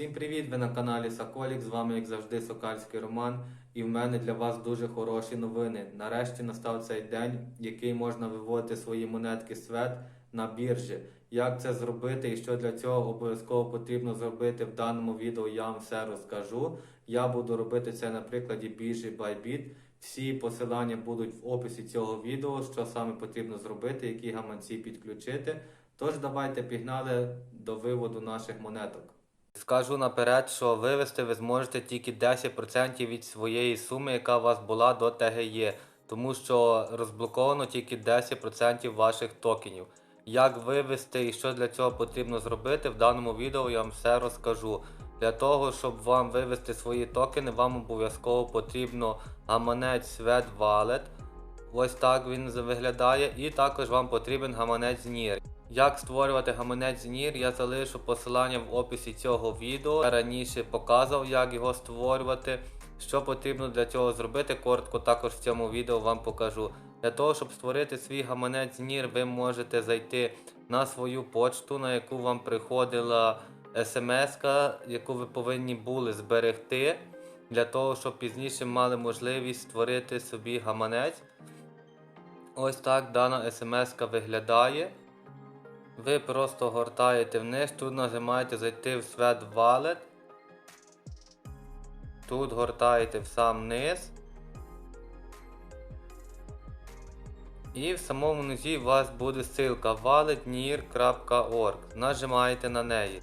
Всім привіт! Ви на каналі Соколік. З вами, як завжди, Сокальський Роман. І в мене для вас дуже хороші новини. Нарешті настав цей день, який можна виводити свої монетки свет на біржі. Як це зробити і що для цього обов'язково потрібно зробити в даному відео, я вам все розкажу. Я буду робити це на прикладі біржі Bybit. Всі посилання будуть в описі цього відео, що саме потрібно зробити, які гаманці підключити. Тож давайте пігнали до виводу наших монеток. Скажу наперед, що вивести ви зможете тільки 10% від своєї суми, яка у вас була до ТГЄ, тому що розблоковано тільки 10% ваших токенів. Як вивести і що для цього потрібно зробити, в даному відео я вам все розкажу. Для того, щоб вам вивести свої токени, вам обов'язково потрібно гаманець Sweat Wallet. Ось так він виглядає. І також вам потрібен гаманець NIR. Як створювати гаманець NIR, я залишу посилання в описі цього відео. Я раніше показував, як його створювати. Що потрібно для цього зробити, коротко також в цьому відео вам покажу. Для того, щоб створити свій гаманець NIR, ви можете зайти на свою почту, на яку вам приходила смс, яку ви повинні були зберегти, для того, щоб пізніше мали можливість створити собі гаманець. Ось так дана смс виглядає. Ви просто гортаєте вниз, тут нажимаєте зайти в Sweat Wallet. Тут гортаєте в сам низ. І в самому низі у вас буде ссылка walletnear.org. Нажимаєте на неї.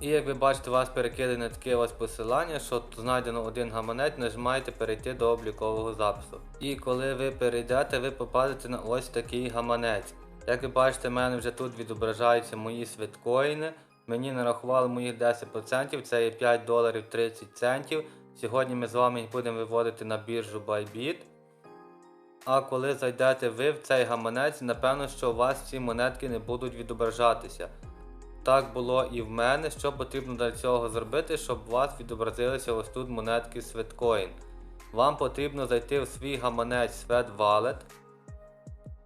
І як ви бачите, у вас перекидане таке ось посилання, що знайдено один гаманець, нажимаєте перейти до облікового запису. І коли ви перейдете, ви попадете на ось такий гаманець. Як ви бачите, в мене вже тут відображаються мої світкоїни. Мені нарахували моїх 10%, це є 5 доларів 30 центів. Сьогодні ми з вами їх будемо виводити на біржу Bybit. А коли зайдете ви в цей гаманець, напевно, що у вас ці монетки не будуть відображатися. Так було і в мене. Що потрібно для цього зробити, щоб у вас відобразилися ось тут монетки Sweatcoin. Вам потрібно зайти в свій гаманець Sweat Wallet.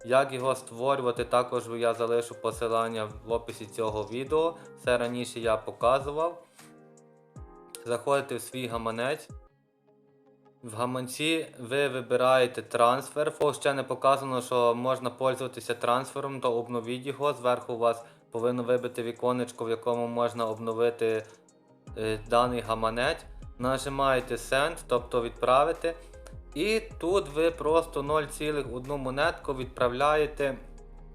Як його створювати, також я залишу посилання в описі цього відео. Все раніше я показував. Заходите в свій гаманець. В гаманці ви вибираєте трансфер. Ще не показано, що можна пользуватися трансфером, то обновіть його. Зверху у вас повинно вибити віконечко, в якому можна обновити е, даний гаманець. Нажимаєте Send, тобто відправити. І тут ви просто 0,1 монетку відправляєте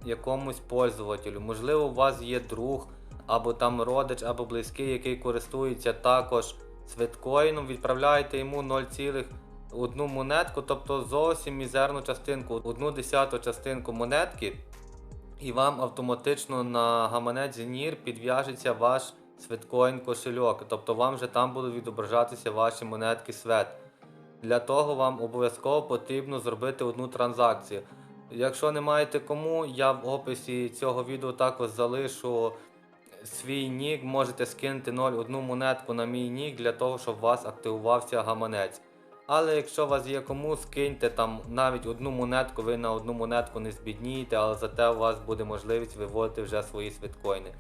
якомусь пользователю. Можливо, у вас є друг, або там родич, або близький, який користується також свиткоїном. Відправляєте йому 0,1 монетку, тобто зовсім мізерну частинку, одну десяту частинку монетки. І вам автоматично на гаманець NIR підв'яжеться ваш свиткоін кошельок. Тобто вам вже там будуть відображатися ваші монетки свет. Для того вам обов'язково потрібно зробити одну транзакцію. Якщо не маєте кому, я в описі цього відео також залишу свій нік, можете скинути 0,1 монетку на мій нік для того, щоб у вас активувався гаманець. Але якщо у вас є кому, скиньте там навіть одну монетку, ви на одну монетку не збіднієте, але зате у вас буде можливість виводити вже свої світкоїни.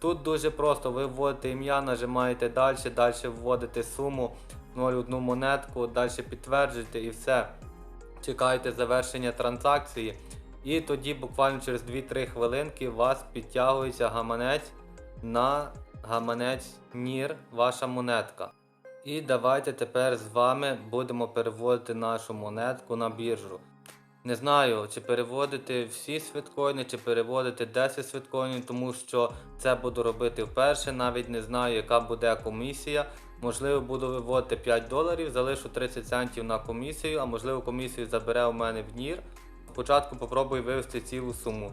Тут дуже просто, ви вводите ім'я, нажимаєте далі, далі вводите суму 0,1 монетку, далі підтверджуєте і все. Чекаєте завершення транзакції. І тоді буквально через 2-3 хвилинки у вас підтягується гаманець на гаманець NIR, ваша монетка. І давайте тепер з вами будемо переводити нашу монетку на біржу. Не знаю, чи переводити всі світкоїни, чи переводити 10 світкоїнів, тому що це буду робити вперше. Навіть не знаю, яка буде комісія. Можливо, буду виводити 5 доларів, залишу 30 центів на комісію, а можливо комісію забере у мене в NIR. Спочатку попробую вивести цілу суму.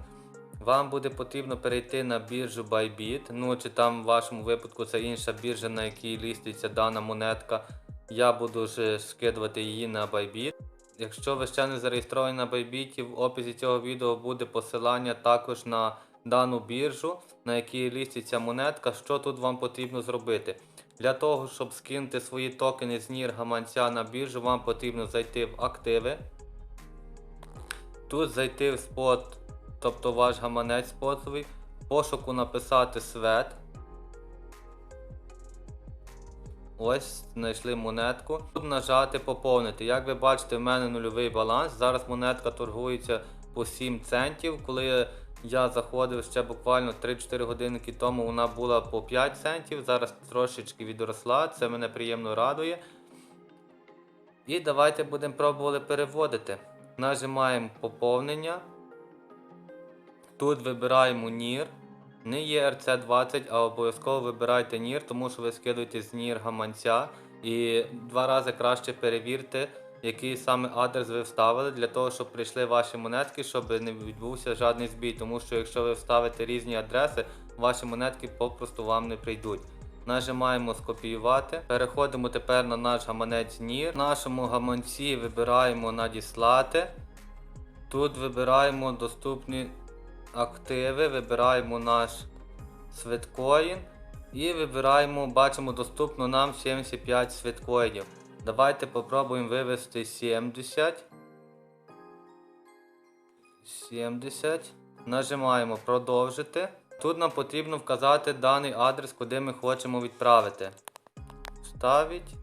Вам буде потрібно перейти на біржу Bybit, ну чи там в вашому випадку це інша біржа, на якій ліститься дана монетка. Я буду ж скидувати її на Bybit. Якщо ви ще не зареєстровані на Bybit, в описі цього відео буде посилання також на дану біржу, на якій ліститься монетка. Що тут вам потрібно зробити? Для того, щоб скинути свої токени з NIR гаманця на біржу, вам потрібно зайти в активи. Тут зайти в спот, тобто ваш гаманець спотовий, в пошуку написати свет. Ось знайшли монетку. Тут нажати поповнити. Як ви бачите, в мене нульовий баланс. Зараз монетка торгується по 7 центів. Коли я заходив ще буквально 3-4 годинки тому, вона була по 5 центів. Зараз трошечки відросла. Це мене приємно радує. І давайте будемо пробувати переводити. Нажимаємо поповнення. Тут вибираємо NIR. Не є RC20, а обов'язково вибирайте NIR, тому що ви скидуєте з NIR гаманця. І два рази краще перевірте, який саме адрес ви вставили, для того, щоб прийшли ваші монетки, щоб не відбувся жодний збій. Тому що якщо ви вставите різні адреси, ваші монетки попросту вам не прийдуть. Нажимаємо скопіювати. Переходимо тепер на наш гаманець NIR. В нашому гаманці вибираємо надіслати. Тут вибираємо доступні активи, вибираємо наш свиткоін і вибираємо, бачимо, доступно нам 75 свиткоїнів. Давайте попробуємо вивести 70. 70. Нажимаємо продовжити. Тут нам потрібно вказати даний адрес, куди ми хочемо відправити. Вставить.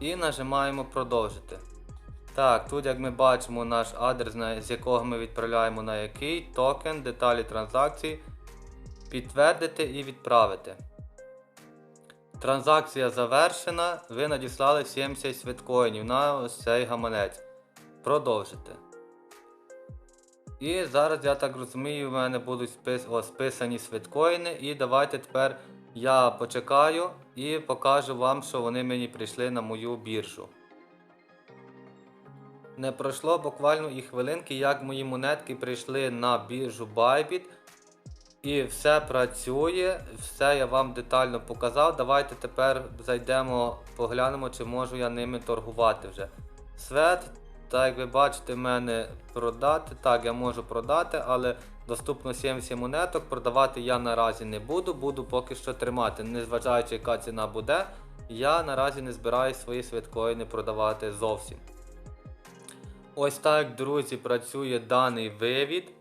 І нажимаємо продовжити. Так, тут, як ми бачимо, наш адрес, з якого ми відправляємо на який, токен, деталі транзакції, підтвердити і відправити. Транзакція завершена. Ви надіслали 70 свиткоїнів на ось цей гаманець. Продовжити. І зараз, я так розумію, в мене будуть спис... о, списані свиткоїни. І давайте тепер я почекаю і покажу вам, що вони мені прийшли на мою біржу. Не пройшло буквально і хвилинки, як мої монетки прийшли на біржу Bybit. І все працює, все я вам детально показав. Давайте тепер зайдемо, поглянемо, чи можу я ними торгувати вже. Свет, так як ви бачите, мене продати. Так, я можу продати, але доступно 70 монеток. Продавати я наразі не буду, буду поки що тримати. Незважаючи, яка ціна буде, я наразі не збираюсь свої свиткоїни продавати зовсім. Ось так, друзі, працює даний вивід.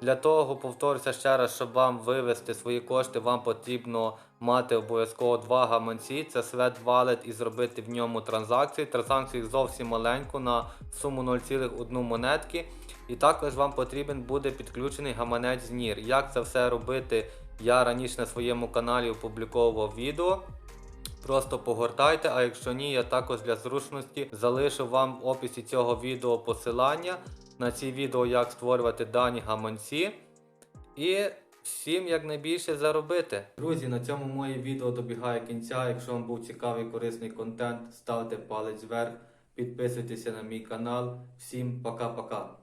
Для того, повторюся ще раз, щоб вам вивести свої кошти, вам потрібно мати обов'язково два гаманці. Це Sweat Wallet і зробити в ньому транзакцію. Транзакцію зовсім маленьку на суму 0,1 монетки. І також вам потрібен буде підключений гаманець з NIR. Як це все робити, я раніше на своєму каналі опубліковував відео. Просто погортайте, а якщо ні, я також для зручності залишу вам в описі цього відео посилання на ці відео, як створювати дані гаманці. І всім якнайбільше заробити. Друзі, на цьому моє відео добігає кінця. Якщо вам був цікавий корисний контент, ставте палець вверх, підписуйтеся на мій канал. Всім пока-пока.